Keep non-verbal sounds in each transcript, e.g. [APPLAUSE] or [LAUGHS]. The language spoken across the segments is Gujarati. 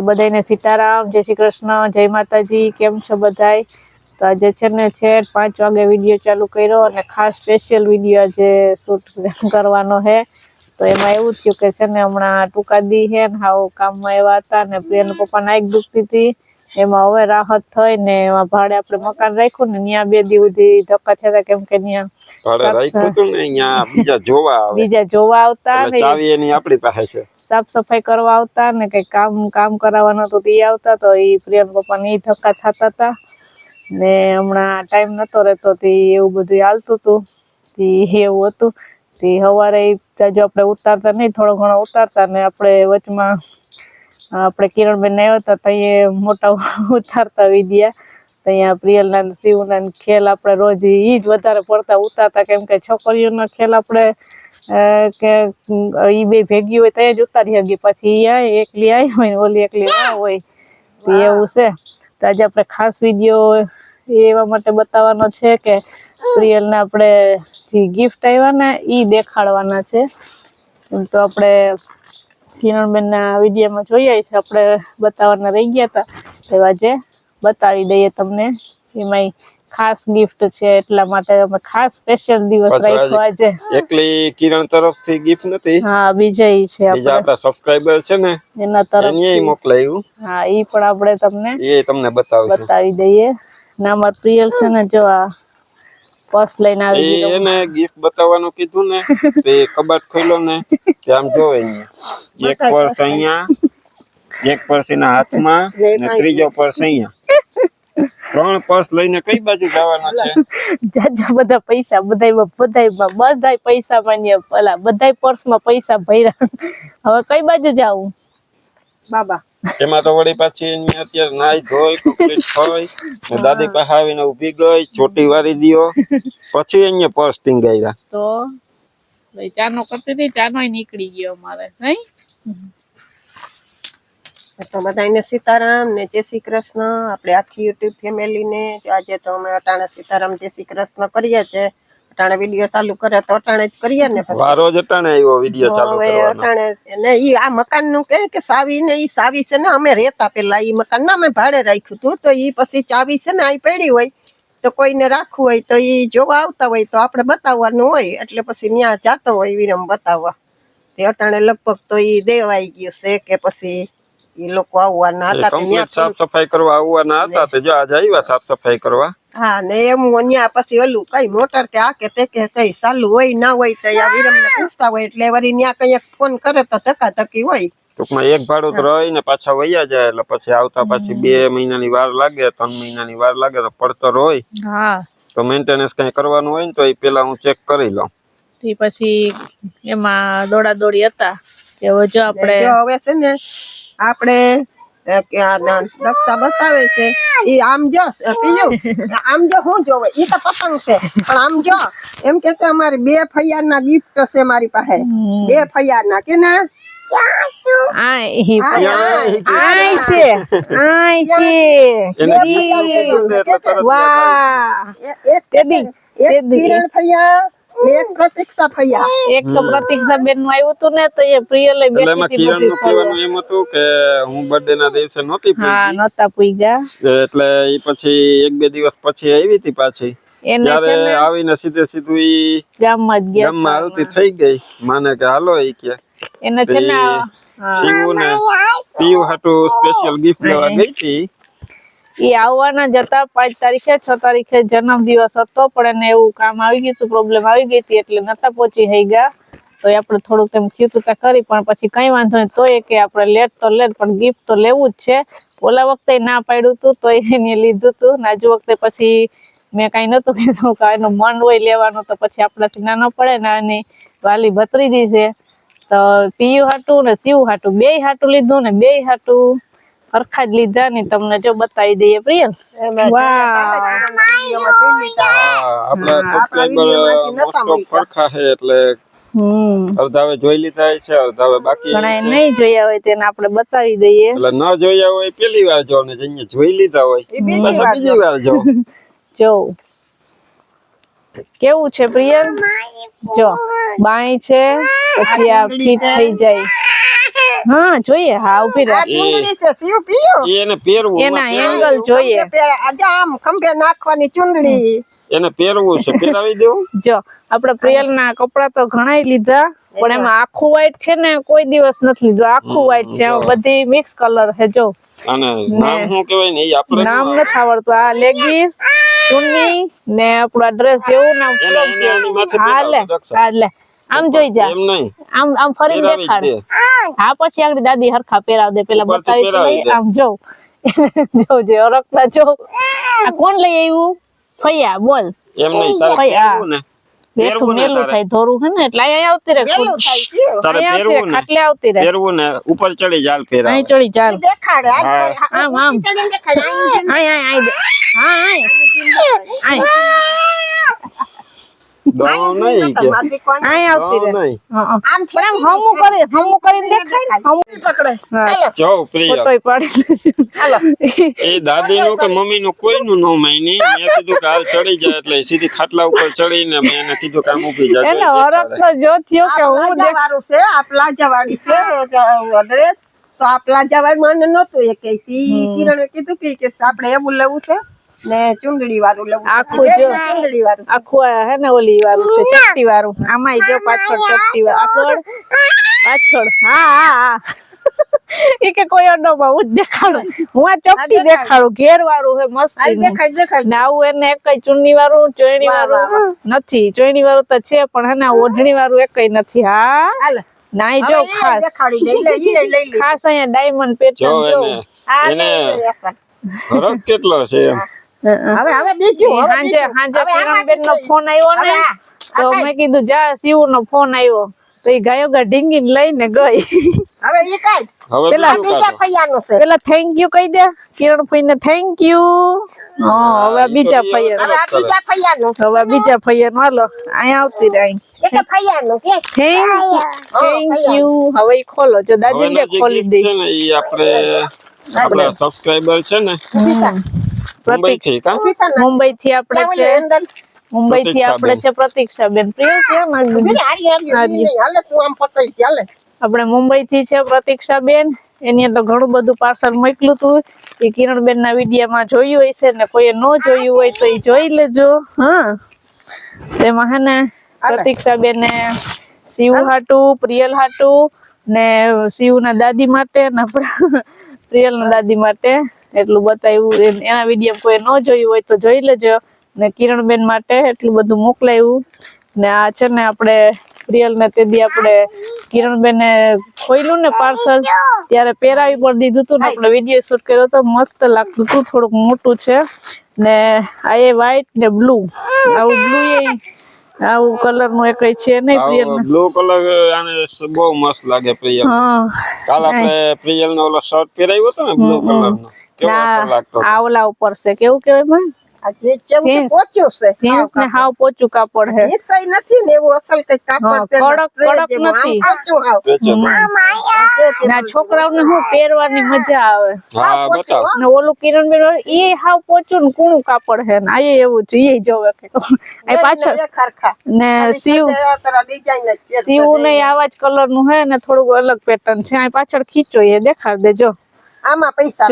તો બધાને સીતારામ, જય શ્રી કૃષ્ણ, જય માતાજી, કેમ છો બધાય? તો આજે છે ને છે પાંચ વાગે વીડિયો ચાલુ કર્યો અને ખાસ સ્પેશિયલ વીડિયો આજે શૂટ કરવાનો છે તો એમાં એવું થયું કે છે ને હમણાં ટૂંકા દી છે ને હાવ કામમાં એવા હતા ને પ્રિયાના પપ્પા નાઈક દુખતી હતી. એમાં હવે રાહત થઈ ને એમાં ભાડે આપણે મકાન રાખ્યું ને ત્યાં બે દી સુધી ધક્કા થયા કેમ કે ત્યાં ભાડે રાખ્યું હતું ને ત્યાં બીજા જોવા આવે. બીજા જોવા આવતા ને ચાવી એની આપણી પાસે છે. સાફ સફાઈ કરવા આવતા ને કઈ કામ કામ કરાવવાનું હતું તો એ આવતા તો એ પ્રિયન પપ્પાને એ ધક્કા થતા હતા. ને હમણાં ટાઈમ નતો રહેતો તે એવું બધું હાલતું હતું. તે એવું હતું. તે સવારે જો આપણે ઉતારતા નહીં થોડો ઘણો ઉતારતા ને આપણે વચમાં આપણે કિરણબેન આવ્યા હતા ત્યાં મોટા [LAUGHS] ઉતારતા વિદ્યા. ત્યાં પ્રિયલના શિવના ખેલ આપણે રોજ એ જ વધારે પડતા ઉતારતા કેમ કે છોકરીઓનો ખેલ આપણે કે એ બે ભેગી હોય તો જ ઉતારી હગી. પછી એ આવે એકલી આવી હોય ને ઓલી એકલી ના હોય. તો એવું છે. તો આજે આપણે ખાસ વીડિયો એવા માટે બતાવવાનો છે કે પ્રિયલને આપણે જે ગિફ્ટ આવ્યા ને એ દેખાડવાના છે. એમ તો આપણે કિરણબેનના વિડીયોમાં જોઈએ છે. આપણે બતાવવાના રહી ગયા હતા. એવા જે બતાવી દઈએ તમને એમાંય ખાસ ગિફ્ટ છે. એટલા માટે અમે ખાસ સ્પેશિયલ દિવસ રાખ્યો આજે એકલી કિરણ તરફથી ગિફ્ટ નથી. હા બીજા ઈ છે બીજા આપણા. સબસ્ક્રાઇબર છે ને એના તરફથી. તરફ મોકલાયું. હા ઈ પણ આપણે તમને એ તમને બતાવી બતાવી દઈએ. ને અમાર પ્રિયલ છે ને જો આ પર્સ લઈને આવી ગયો એને ગિફ્ટ બતાવવાનું કીધું ને તે કબાટ ખોલ્યો ને તે આમ જોવે અહીંયા. એક પર્સ અહીંયા એક પર્સ એના હાથમાં [LAUGHS] ને ત્રીજો પર્સ અહીંયા. ત્રણ પર્સ લઈને કઈ બાજુ જવાના છે? [LAUGHS] જાજા બધા પૈસા બધાય બધાય બધાય પૈસા માન્ય પેલા બધાય પર્સમાં પૈસા ભર્યા. હવે કઈ બાજુ જાવું? બાબા. એમાં તો વળી પાછી એની અત્યારે નાઈ ધોઈ કમ્પ્લીટ થઈ ને દાદી પાસે આવીને ઊભી ગઈ ચોટી વાળી દિયો. પછી એને પર્સ ટીંગાવ્યા તો ભાઈ ચાનો કરતી હતી ચાનો નીકળી ગયો અમારે નહીં? તો બધાને સીતારામ ને જય શ્રી કૃષ્ણ. આપણે આખી યુટ્યુબ ફેમિલીને આજે તો અમે અટાણે સીતારામ જય શ્રી કૃષ્ણ કરીએ છે અટાણે વીડિયો ચાલુ કરે તો અટાણે જ કરીએ ને વારો જ અટાણે આવ્યો વીડિયો ચાલુ કરવાનો. અટાણે ને ઈ આ મકાનનું કે કે સાવી ને ઈ સાવી છે ને અમે રહેતા પેલા ઈ મકાનમાં અમે ભાડે રાખ્યું હતું તો ઈ પછી ચાવી છે ને આઈ પડી હોય તો કોઈને રાખવું હોય તો ઈ જોવા આવતા હોય તો આપણે બતાવવાનું હોય એટલે પછી ત્યાં જાતો હોય વિરમ બતાવવા. તે અટાણે લગભગ તો ઈ દેવાઈ ગયું છે કે પછી ઈ લોકો આવવાના હતા સાફ સફાઈ કરવા આવવાના હતા તે જો આજે આવ્યા સાફ સફાઈ કરવા? હા ને એમ ત્યાં પછી ઓલું કઈ મોટર કે આ કે તે કે કઈ ચાલુ હોય ના હોય તો આ વિરમ ને પૂછતા હોય એટલે વળી ત્યાં કંઈક ફોન કરે તો ધક્કા ધક્કી હોય. ટૂંકમાં એક ભાડું તો રહી ને પાછા વૈયા જાય એટલે પછી આવતા પછી બે મહિનાની વાર લાગે ત્રણ મહિનાની વાર લાગે તો પડતર હોય. તો મેન્ટેનન્સ કઈ કરવાનું હોય ને તો એ પેલા હું ચેક કરી લઉં. પછી એમાં દોડા દોડી હતા કે હવે જો આપણે હવે છે ને આપણે અ, કે આ ના દક્ષા બતાવે છે. ઈ આમ જો અ, આમ જો હું જોવે ઈ તો પતંગ છે. પણ આમ જો એમ કે અમારી બે ફૈયાના ગિફ્ટ છે મારી પાસે. બે ફૈયાર ના? કે ના એક તેદી એક તેદી. કિરણ ફૈયા ને એક પ્રતીક્ષા ફૈયા એક તો પ્રતીક્ષા બેનનું આવ્યું હતું ને તો એ પ્રિયલે એટલે બેઠી એમાં હતી કિરણનું કહેવાનું એમ હતું કે હું બર્થડે ના દિવસે નહોતી હા નહોતા નતા એટલે એ પછી એક બે દિવસ પછી આવી હતી પાછી. ત્યારે ને આવીને સીધે સીધું ઈ ગામમાં જ ગયા ગામમાં હાલતી થઈ ગઈ. માને કે હાલો ઈ કે. એને છે ને શિવુ ને પીવ હાટુ સ્પેશિયલ ગિફ્ટ લેવા ગઈ હતી. ઈ આવવાના જતા પાંચ તારીખે, છ તારીખે જન્મ દિવસ હતો, પણ એને એવું કામ આવી ગયું પ્રોબ્લેમ આવી ગઈ હતી, એટલે નતા પહોંચી થઈ ગયા તો એ આપણે થોડુંક એમ થયું કરી પણ પછી કઈ વાંધો નહીં. તોય કે આપણે લેટ તો લેટ પણ ગિફ્ટ તો લેવું જ છે. ઓલા વખતે ના પાડ્યું હતું તો એને લીધું હતું નાજુ વખતે પછી મેં કઈ નતું કીધું કે એનું મન હોય લેવાનું, તો પછી આપણાથી ના ન પડે ને એની વાલી ભત્રીજી છે. તો પીયું હાટું ને શિવ હાટું બે હાટું લીધું ને બે હાટું. સરખા જ લીધા ને તમને જો બતાવી દઈએ પ્રિયલ અર્ધાવે વાહ. જોઈ લીધા. છે એટલે હમ. અડધાવે જોઈ લીધા છે અડધાવે બાકી ઘણા નહીં જોયા હોય તેને આપણે બતાવી દઈએ. એટલે ન જોયા હોય પેલી વાર જો ને જોઈ લીધા હોય. બીજી વાર જો. [LAUGHS] જો. કેવું છે પ્રિયલ જો. બાઈ છે પછી આ ફીટ થઈ જાય. હા જોઈએ હા ઊભી આ ચુંદડી છે શિવ પીયો એને પહેરવું એના એંગલ જોઈએ. પહેરા- આજે આમ ખંભે નાખવાની ચુંદડી. એને પહેરવું છે પહેરાવી દેવું [LAUGHS] જો આપણે પ્રિયલ ના કપડા તો ઘણા લીધા પણ એમાં આખું વ્હાઈટ છે ને કોઈ દિવસ નથી લીધું. આખું વ્હાઈટ છે બધી મિક્સ કલર છે જો. અને નામ શું કહેવાય ને આપણે નામ નથી આવડતું. આ લેગીસ ચુન્ની ને આપણો ડ્રેસ જેવું નામ હાલે એને- આમ જોઈ જા. એમ નહીં. આમ આમ ફરીને દેખાડ. હા પછી આગળ દાદી હરખા પહેરાવ દે. પેલા બતાવી. આમ જો. [LAUGHS] જો જે હરખતા જો. આ કોણ લઈ આવ્યું ફૈયા બોલ. એમ નહીં તારે પહેરવું ને? બેઠું ને મેલું થાય ધોરું હે ને? એટલે અહીંયા આવતી રહે તારે પહેરવું ને? આવતી રહે. પહેરવું ને? ઉપર ચડી જાલ પહેરાવે. અહીં ચડી જાલ. દેખાડે આમ, આમ. આય આય આય. હા આય આય દવા નહીં કે. આય આવતી રહે. નહીં. હા, હા. આમ પણ આમ ખેંચી હમું કરીને દેખાય ને હમું પકડે. જો પ્રિય. ફોટોય પાડી લેજો. એ દાદી નું કે મમ્મી નું કોઈ નું ન મેં કીધું કે હાલ ચડી જાય એટલે સીધી ખાટલા ઉપર ચડીને મેં એને કીધું કે આમ ઊભી જા હરખ. તો જો થયો કે હું વાળું છે આ પ્લાઝા વાળી છે ડ્રેસ તો આ પ્લાઝા વાળી મને નતું એ કે. કિરણ કિરણે કીધું કે કે આપણે એવું લેવું છે. ને ચુંદડી વાળું લેવું આખું જો. ચુંદડી વાળું. આખું હે ને ઓલી વાળું છે ચપટી વાળું. આમાંય જો પાછળ ચપટી વાળું. પાછળ. હા હા હા. ઈ કે કોઈ અડોમાં હું દેખાડું. હું આ ચપટી દેખાડું. ઘેર વાળું હે મસ્તી ને આવું એને એક ચુન્ની વાળું ચોયણી નથી. ચોયણી વાળું તો છે પણ હે ને ઓઢણી વાળું એકય નથી. હા. નાઈ જો ખાસ. ખાસ અહીંયા ડાયમંડ પેટર્ન જો એને. ફરક કેટલો છે એમ? હવે હવે બીજું હવે હાંજે હાંજે કિરણબેન નો ફોન આવ્યો ને તો મેં કીધું જા શિવ નો ફોન આવ્યો. તો એ ગાયો ગા ઢીંગી લઈને ગઈ. હવે ઈ કાઢ પેલા બીજા કાઢો. છે. પેલા થેન્ક યુ કહી દે કિરણ થેન્ક યુ હા હવે બીજા ફૈયા હવે બીજા ફૈયાનું. હવે બીજા હાલો અહીંયા આવતી રહે. એ કે? થેન્ક થેન્ક યુ હવે ખોલો જો દાદી ને ખોલી દે. છે ને ઈ આપણે આપણા સબસ્ક્રાઇબર છે ને મુંબઈ થી મુંબઈ થી આપણે છે. મુંબઈ થી આપણે છે પ્રતીક્ષા બેન પ્રિય છે ને આપણે મુંબઈ થી છે પ્રતીક્ષા બેન એની તો ઘણું બધું પાર્સલ મોકલ્યું હતું એ કિરણ બેન ના વિડીયોમાં જોયું હોય છે ને કોઈએ ન જોયું હોય તો એ જોઈ લેજો. હા. તેમાં હે ને પ્રતીક્ષા બેન શિવ હાટુ પ્રિયલ હાટુ ને શિવ ના દાદી માટે ને આપણા [LAUGHS] પ્રિયલ ના દાદી માટે એટલું બતાવ્યું. એના વીડિયો કોઈ ન જોયું હોય તો જોઈ લેજો. ને કિરણ બેન માટે એટલું બધું મોકલાયું. ને આ છે ને આપણે પ્રિયલ ને તે દી આપણે કિરણબેને ખોઈલું ને પાર્સલ. ત્યારે પહેરાવી પણ દીધું હતું ને આપણે વીડિયો શૂટ કર્યો તો મસ્ત લાગતું હતું થોડુંક મોટું છે. ને આ એ વ્હાઈટ ને બ્લુ આવું બ્લુ એ આવું કલરનું એક છે નહીં પ્રિયલ બ્લુ કલર આને બહુ મસ્ત લાગે પ્રિયલ હા. કાલ આપણે પ્રિયલ નો ઓલો શર્ટ પહેરાવ્યો હતો ને બ્લુ કલર નો કેવો અસર ના લાગતો આ ઓલા ઉપર છે. કેવું કેવાય ના છોકરાઓને શું પહેરવાની મજા આવે. હા બતાવ. ને ઓલું કિરણબેન વાળું એ હાવ પોચું ને કુણું કાપડ હે ને. એ એવું છે એ જોવે કે પાછળ બંને. ને શિવ. શિવ ને આવા જ કલરનું હે ને થોડુંક અલગ પેટર્ન છે. પાછળ ખીચો એ દેખાડ દેજો. આમાં પૈસા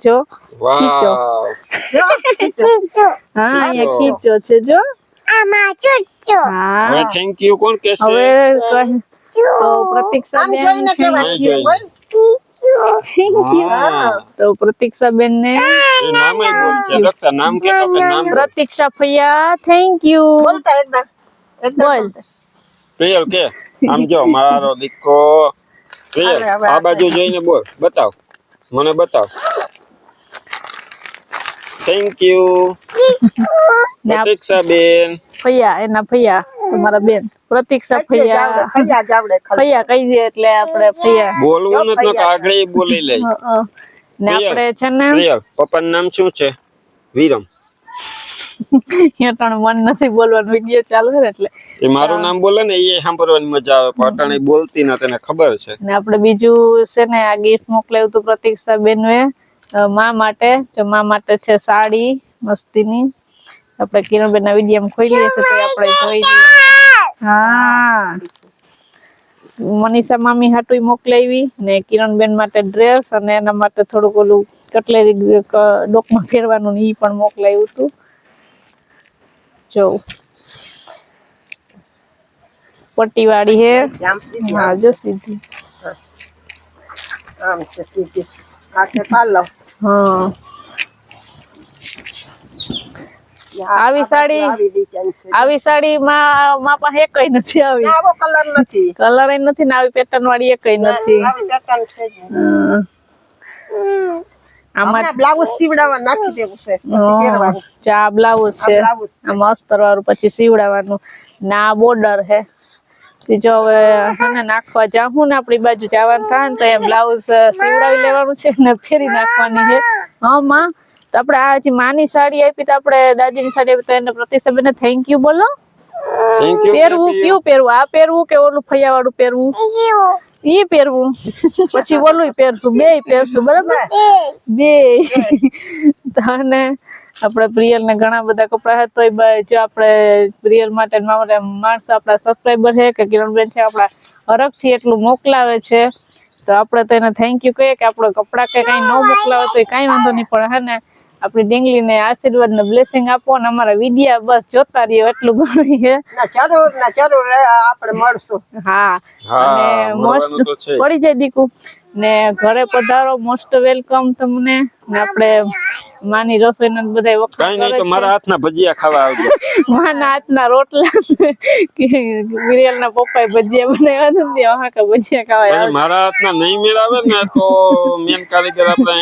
જો નથી. જો વાવ ખીચો. હા અહીંયા ખીચો. છે જો. હા. થેન્ક યુ કોણ કહેશે હવે તો પ્રતીક્ષા આમ બેન છે, બોલ. તો પ્રતીક્ષા બેન ને નામ એ બોલ છે. રક્ષા નામ કે નામ. પ્રતીક્ષા ફૈયા થેન્ક યુ બોલતા એકદમ. એકદમ બોલ. પ્રિયલ કે આમ જો મારો દીકરો. પ્રિયલ આ. બાજુ જોઈને બોલ બતાવ. મને બતાવ. થેન્ક યુ પ્રતીક્ષા બેન ફૈયા એના ફૈયા તમારા બેન. પ્રતીક્ષા ખાલી. ફૈયા કહી દે એટલે આપણે ફૈયા. બોલવું નથી તો આગળ બોલી લે. ને આપણે છે ને પપ્પાનું નામ શું છે? વિરમ. પણ મન નથી બોલવાનું વીડિયો ચાલુ ને એટલે. એ મારું નામ બોલે ને એ સાંભળવાની મજા આવે પાટણ બોલતી ના તને ખબર છે. ને આપણે બીજું છે ને આ ગિફ્ટ મોકલાવ્યું હતું પ્રતીક્ષા બેનએ મા માટે તો મા માટે છે સાડી, મસ્તીની. આપણે કિરણબેન ના વીડિયો ખોલીએ છે તો આપણે જોઈ લઈએ. હા. મનીષા મામી હાટુય મોકલાવી ને કિરણબેન માટે ડ્રેસ અને એના માટે થોડુંક ઓલું કટલેરી ડોકમાં ફેરવાનું ને ઈ પણ મોકલાવ્યું હતું. જો. પટ્ટીવાળી હે. આમ સીધી હા, જો સીધી. આમ છે સીધી. છે પાલવ હા. આવી સાડી આવી સાડી માં માં પાસે એકય નથી આવી. આવો કલર નથી. કલર નથી ને આવી પેટર્ન વાળી એકય નથી. આવી પેટર્ન છે આમાં બ્લાઉઝ સીવડાવવા નાખી દેવું છે પહેરવાનું. ચા બ્લાઉઝ છે. આ અસ્તર વાળું પછી સીવડાવવાનું. ના બોર્ડર હે. જો હવે હને નાખવા જાઉં ને આપણી બાજુ જવાનું થાય ને તો એ બ્લાઉઝ સીવડાવી લેવાનું છે ને ફેરી નાખવાની છે. હા માં. તો આપણે આ જે માની સાડી આપી તો આપણે દાદીની સાડી આપી તો એને પ્રતિસાબેન થેન્ક યુ બોલો. પહેરવું કયું પહેરવું? આ પહેરવું કે ઓલું ફૈયા વાળું પહેરવું ઈ પહેરવું. પછી ઓલું પહેરશું બે પહેરશું બરાબર? બે અને આપણે પ્રિયલ ને ઘણા બધા કપડા હતા એ જો આપણે પ્રિયલ માટે માણસ માણસો આપણા સબસ્ક્રાઈબર છે કે કિરણબેન છે આપણા હરખથી એટલું મોકલાવે છે. તો આપણે તો એને થેન્ક યુ કહીએ કે આપણે કપડાં કે કાંઈ ન મોકલાવે તો એ કાંઈ વાંધો નહીં. પણ હા ને આપણી ડેંગલીને આશીર્વાદ ને બ્લેસિંગ આપો અને અમારા વિડિયા બસ જોતા રહ્યો એટલું ઘણું છે. જરૂર ના જરૂર આપણે મળશું. હા અને મોસ્ટ પડી જાય દીકુ. ને ઘરે પધારો મોસ્ટ વેલકમ તમને. ને આપણે માની રસોઈ ને બધા કઈ નહીં તો મારા હાથના ભજીયા ખાવા આવજો. [LAUGHS] માના હાથના રોટલા વિરિયલ ના પપ્પાએ ભજીયા બનાવ્યા હતા ને હા કે ભજીયા ખાવા પછી મારા હાથના નહીં મેળાવે ને તો મેન કારીગર આપણે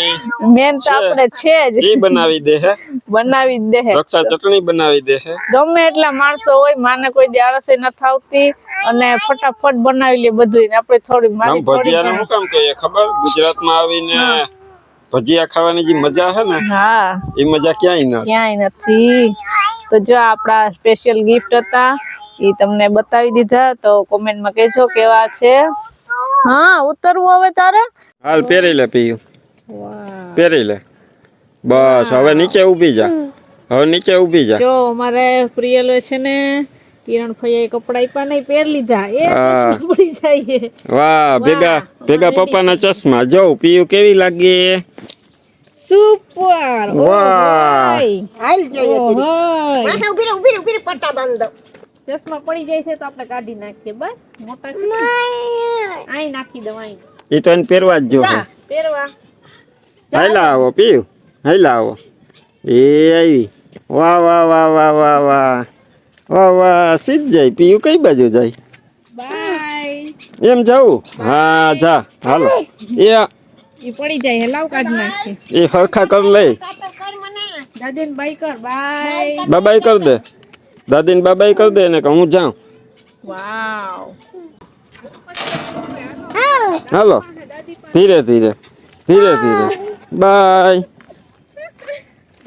મેન તો આપણે છે જ. એ બનાવી દે હે. બનાવી દે હે. રક્ષા ચટણી બનાવી દે હે. ગમે એટલા માણસો હોય માને કોઈ દી આળસ ન થાવતી અને ફટાફટ બનાવી લે બધું આપણે થોડી મારી ભજીયાનું શું કામ કહીએ ખબર? ગુજરાતમાં આવીને ભજીયા ખાવાની જે મજા છે ને હા. એ મજા ક્યાંય નથી. ક્યાંય નથી. તો જો આપણા સ્પેશિયલ ગિફ્ટ હતા એ તમને બતાવી દીધા. તો કોમેન્ટમાં કહેજો કેવા છે. હા ઉતરવું હવે તારે? હાલ પહેરી લે પીયું. પહેરી લે. બસ હવે નીચે ઊભી જા. હવે નીચે ઊભી જા. જો અમારે પ્રિયલ છે ને કિરણ ફૈયાએ કપડા આપ્યા નહીં પહેર લીધા. એ પડી જાય વાહ ભેગા ભેગા પપ્પાના ચશ્મા. જો પીયું કેવી લાગી? સુપર. વાહ. હાલ જોઈએ. માથે ઊભી રહે ઊભી રહે ઊભી રહે પટ્ટા બાંધ દો ચશ્મા પડી જાય છે તો આપણે કાઢી નાખીએ. બસ મોટા. અહીં નાખી દઉં અહીં એ તો એને પહેરવા જ જો. પહેરવા. હાઈલા આવો પીયું. હાઈલા આવો. એ આવી. વાહ વાહ વાહ વાહ વાહ વાહ. વાહ વાહ સીધ જાય પીયું કઈ બાજુ જાય? બાય એમ જાવું હા જા હાલો. એ ઈ પડી જાય હલાવ કાઢ નાખે એ હરખા કર લે દાદીન બાય કર બાય બાબાઈ કર દે. દાદીન બાબાઈ કર દે ને કે હું જાઉં. વાવ. હાલો. ધીરે ધીરે ધીરે ધીરે. બાય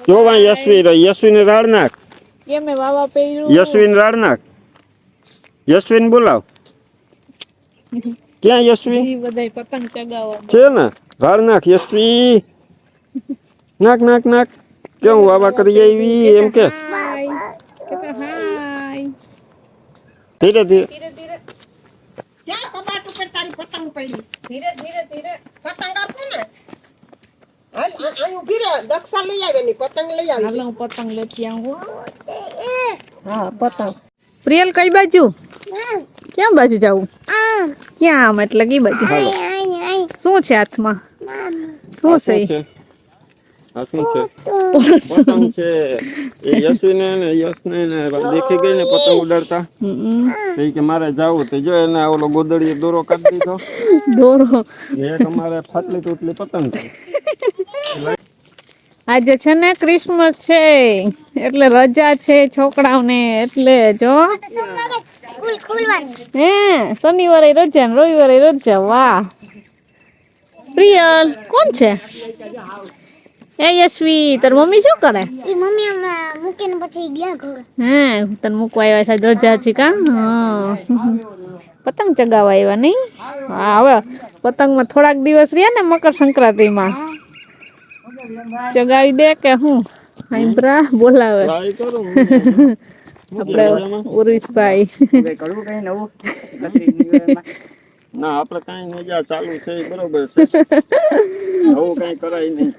જોવા યશવી રહી યશવીને રાડ નાખ. કેમ મે વાવા પહેર્યું. યશવિન રાડનાક. યશવિન બોલાવ. ક્યાં યશવી? ઈ બધાય પતંગ ચગાવવા. છે ને? રાડનાક યશવી. નાક નાક નાક. કેમ વાવા કરી આવી? એમ કે. ધીરે ધીરે ધીરે ધીરે. ક્યાં કબાટ ઉપર તારી પતંગ પડી? ધીરે ધીરે ધીરે. પતંગ આપું ને? હાલ અહીં ઊભી રહે. દક્ષા લઈ આવે ની પતંગ લઈ આવે. હાલો હું પતંગ લેતી આવું હા પતંગ પ્રિયલ કઈ બાજુ? ક્યાં બાજુ જવું? ક્યાં આમ એટલે કઈ બાજુ? શું છે હાથમાં? શું છે? મારે જાવું તો જો એને ઓલો ગોદડીએ દોરો કાઢી દીધો. દોરો. એક અમારે ફાટલી તૂટલી પતંગ આજે છે ને ક્રિસમસ છે. એટલે રજા છે છોકરાઓને. એટલે જો. હે શનિવારે રજા ને રવિવારે રજા. વાહ. પ્રિયલ કોણ છે? એ યશવી તાર મમ્મી શું કરે? એ મમ્મી મૂકીને પછી ગયા ઘર. હે તને મૂકવા આવ્યા છે રજા છે કા? હા પતંગ ચગાવવા આવ્યા નહીં? હા હવે પતંગમાં થોડાક દિવસ રહ્યા ને મકર સંક્રાંતિમાં ચગાવી દે કે હું? હાઈબ્રા બોલાવે. ટ્રાય કરું. કઈ નવું ના આપણે કઈ નહીં ચાલુ છે બરોબર છે. નવું કઈ કરાય નહીં.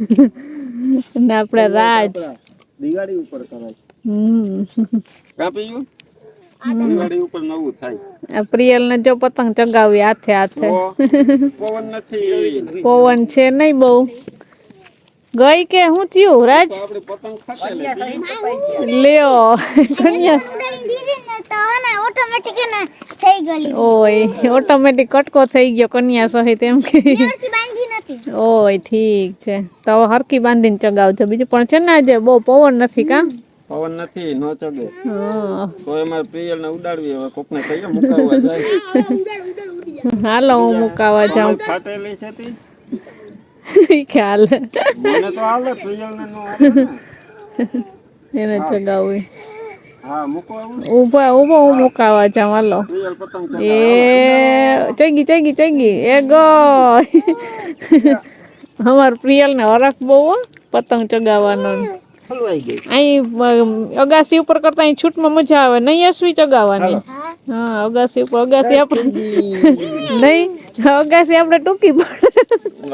ને આપણે રાજ. દિવાળી ઉપર કરાય. હમ. કાપી દિવાળી ઉપર નવું થાય. પ્રિયલ ને જો પતંગ ચગાવી હાથે હાથે. પવન નથી. પવન છે નહીં બહુ. ગઈ કે હું થયું રાજ? લ્યો ઓય ઓટોમેટિક કટકો થઈ ગયો કન્યા સહિત એમ કે. ઓય ઠીક છે. તો હવે હરકી બાંધીને ચગાવજો. બીજું પણ છે ને આજે બહુ પવન નથી કા? પવન નથી નો ચગે. તો એમાં પ્રિયલ ને ઉડાડવી હવે કોકને કહીએ મુકાવવા જાય. હાલો હું મુકાવા જાઉં. ફાટેલી છે તી. [LAUGHS] ખ્યાલ. મને તો હાલે પ્રિયલ નો એને ચગાવું ઊભા ઊભો હું મુકાવા જાઉં હાલો. એ ચગી ચગી ચગી. એ ગો. [LAUGHS] અમાર પ્રિયલ ને હરખ બહુ હો, પતંગ ચગાવવાનો. અહીં અગાસી ઉપર કરતા અહીં છૂટમાં મજા આવે. નહીં અસવી ચગાવવાની. હા અગાસી ઉપર અગાસી આપણે [LAUGHS] નહીં. અગાસી આપણે ટૂંકી પડે.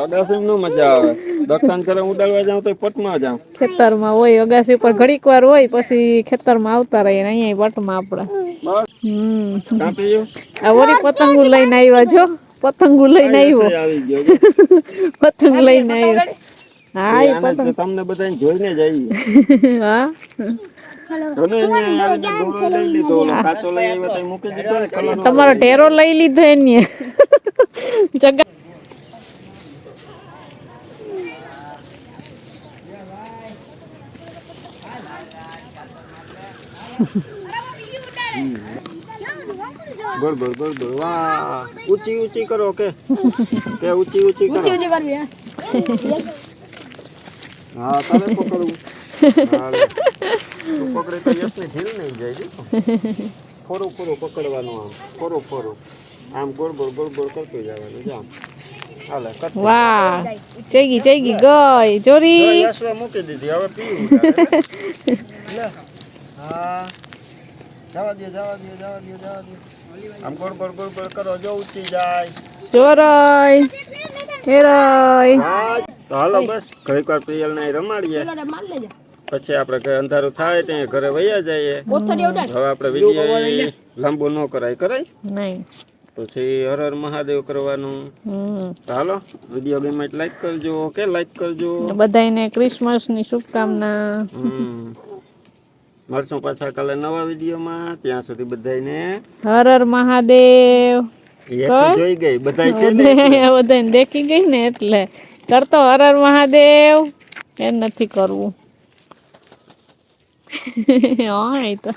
અગાસી નું મજા આવે? દર્શન કરે ઉડાડવા જાઉં તો પટમાં જાઉં. ખેતરમાં હોય અગાસી ઉપર ઘડીક વાર હોય પછી ખેતરમાં આવતા રહીએ ને અહીંયા પટમાં આપણે. હમ. કાપી ગયું આ વળી પતંગો લઈને આવ્યા જો. પતંગો લઈને આવ્યો. આવી ગયો પતંગ લઈને આવ્યો. હા એ પતંગ. તમને બધાને જોઈને જ આવી હા. જોને અહીંયા આવીને દોરો લઈ લીધો ઓલો કાચો લઈ આવ્યો તો એ મૂકી દીધો ને કલર તમારો ઢેરો લઈ લીધો એને જગા બોલ બોલ બોલ બોલ વાહ ઊંચી ઊંચી કરો કે કે ઊંચી ઊંચી કરો હા તારે પકડવું હા લે. તું પકડે તો યશને ઢીલ નહીં જાય જી. ફોરું ફોરું પકડવાનું આમ ફોરું ફોરું. આમ ગોળ ગોળ ગોળ ગોળ કરતું જવાનું જો આમ. હાલે કટ વાહ ચેગી ચેગી ગઈ ચોરી. યશવા મૂકી દીધી હવે પીવું. [LAUGHS] હા. જવા દે જવા દે જવા દે જવા દે આમ ગોળ ગોળ ગોળ ગોળ કરો જો ઊંચી જાય. ચોરાય હેરાય હા તો હાલો બસ. ઘડીક વાર પ્રિયલ ને રમાડીએ. પછી આપણે ઘરે અંધારું થાય ત્યાં ઘરે વયા જઈએ. હવે આપણે વિજય લાંબુ ન કરાય કરાય? નહીં. પછી હર હર મહાદેવ કરવાનું. હાલો વીડિયો ગમે લાઈક કરજો ઓકે? લાઈક કરજો. બધાને ક્રિસમસની શુભકામના. મળશું પાછા કાલે નવા વિડીયોમાં. ત્યાં સુધી બધાને હર હર મહાદેવ. જોઈ ગઈ બધાય છે ને બધાને દેખી ગઈ ને એટલે. કરતો હર હર મહાદેવ. એ નથી કરવું. હા એ તો